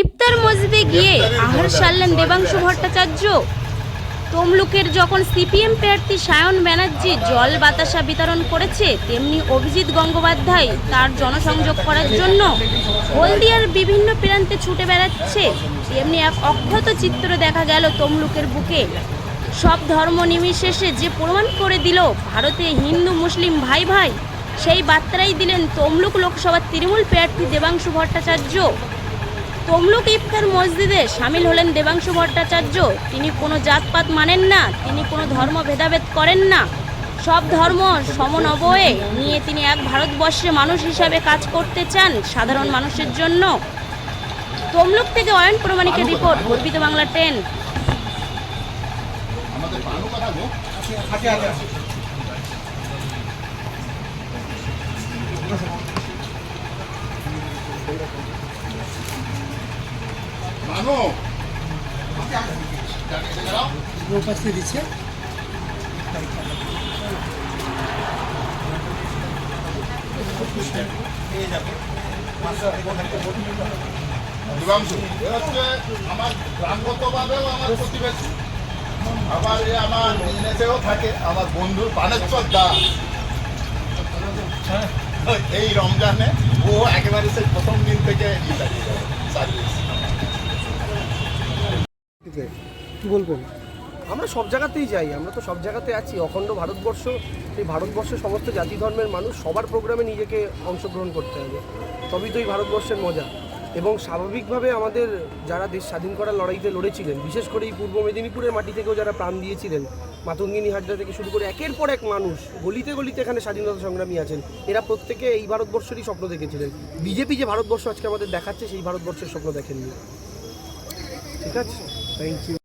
ইফতার মসজিদে গিয়ে আহার সারলেন দেবাংশু ভট্টাচার্য। তমলুকের যখন সিপিএম প্রার্থী সায়ন ব্যানার্জি জল বাতাসা বিতরণ করেছে তেমনি অভিজিৎ গঙ্গোপাধ্যায় তার জনসংযোগ করার জন্য হলদিয়ার বিভিন্ন প্রান্তে ছুটে বেড়াচ্ছে। তেমনি এক অক্ষত চিত্র দেখা গেল তমলুকের বুকে। সব ধর্ম নির্বিশেষে যে প্রমাণ করে দিল ভারতে হিন্দু মুসলিম ভাই ভাই সেই বার্তাই দিলেন তমলুক লোকসভার তৃণমূল প্রার্থী দেবাংশু ভট্টাচার্য। তমলুক ইফতার মসজিদে সামিল হলেন দেবাংশু ভট্টাচার্য। তিনি কোনো জাতপাত মানেন না তিনি কোনো ধর্ম ভেদাভেদ করেন না। সব ধর্ম সমনবয়ে নিয়ে তিনি এক ভারতবর্ষে মানুষ হিসাবে কাজ করতে চান সাধারণ মানুষের জন্য। তমলুক থেকে অয়ন প্রমাণিকের রিপোর্ট গর্বিত বাংলা ট্রেন উপস্থিত দিচ্ছে আমার গ্রামগতভাবেও আমার প্রতিবেশী। আবার আমার বিজনেসেও থাকে আমার বন্ধু বানেশ্বর দাস এই রমজানে ও একেবারে সেই প্রথম দিন থেকে সার্ভিস কি বলবেন? আমরা সব জায়গাতেই যাই, আমরা তো সব জায়গাতে আছি। অখণ্ড ভারতবর্ষ সেই ভারতবর্ষের সমস্ত জাতি ধর্মের মানুষ সবার প্রোগ্রামে নিজেকে অংশগ্রহণ করতে হবে। তবেই তো এই ভারতবর্ষের মজা। এবং স্বাভাবিকভাবে আমাদের যারা দেশ স্বাধীন করার লড়াইতে লড়েছিলেন, বিশেষ করে এই পূর্ব মেদিনীপুরের মাটি থেকেও যারা প্রাণ দিয়েছিলেন, মাতঙ্গিনী হাজরা থেকে শুরু করে একের পর এক মানুষ গলিতে গলিতে এখানে স্বাধীনতা সংগ্রামী আছেন, এরা প্রত্যেকে এই ভারতবর্ষেরই স্বপ্ন দেখেছিলেন। বিজেপি যে ভারতবর্ষ আজকে আমাদের দেখাচ্ছে, সেই ভারতবর্ষের স্বপ্ন দেখেননি। ঠিক আছে? Thank you.